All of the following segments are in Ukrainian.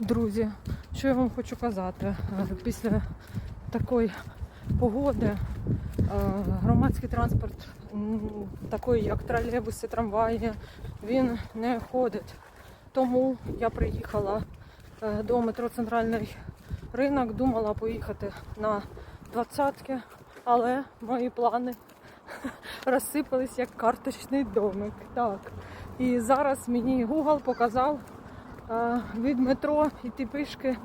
Друзі, що я вам хочу казати? Е, Після такої погоди е, громадський транспорт, м, такий як тролейбуси, трамваї, він не ходить. Тому я приїхала е, до метро Центральний ринок, думала поїхати на двадцятки, але мої плани розсипались як карточний домик. Так. І зараз мені Google показав від метро йти пішки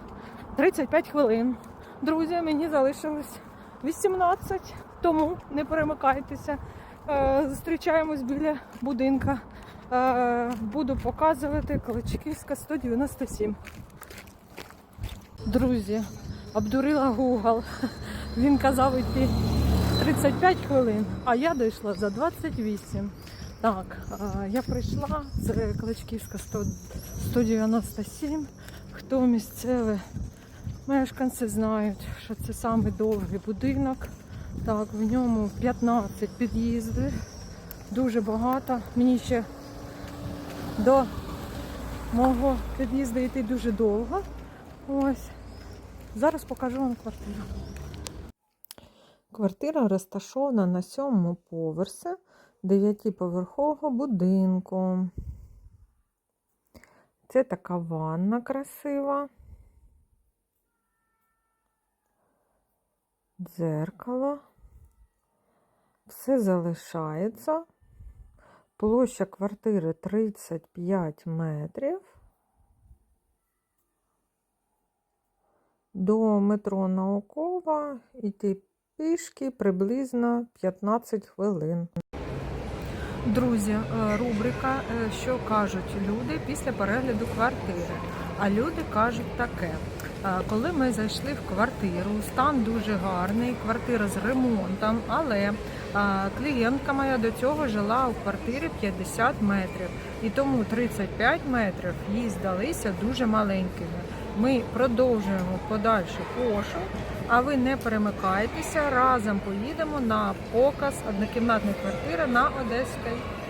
35 хвилин. Друзі, мені залишилось 18, тому не перемикайтеся. Е, Зустрічаємось біля будинка. Е, Буду показувати Калачківська 197. Друзі, обдурила Google. Він казав йти 35 хвилин, а я дійшла за 28. Так, е, я прийшла, це Кличківська 197. Хто місцеві мешканці знають, що це саме довгий будинок. Так, в ньому 15 під'їздів, дуже багато. Мені ще до мого під'їзду йти дуже довго. Ось. Зараз покажу вам квартиру. Квартира розташована на сьомому поверсі дев'ятиповерхового будинку. Це така ванна красива. Дзеркало. Все залишається. Площа квартири 35 метрів. До метро Наукова йти пішки приблизно 15 хвилин. Друзі, е, рубрика е, Що кажуть люди після перегляду квартири. А люди кажуть таке. Коли ми зайшли в квартиру, стан дуже гарний, квартира з ремонтом, але клієнтка моя до цього жила у квартирі 50 метрів, і тому 35 метрів їй здалися дуже маленькими. Ми продовжуємо подальший пошук, а ви не перемикайтеся. Разом поїдемо на показ однокімнатної квартири на Одеській.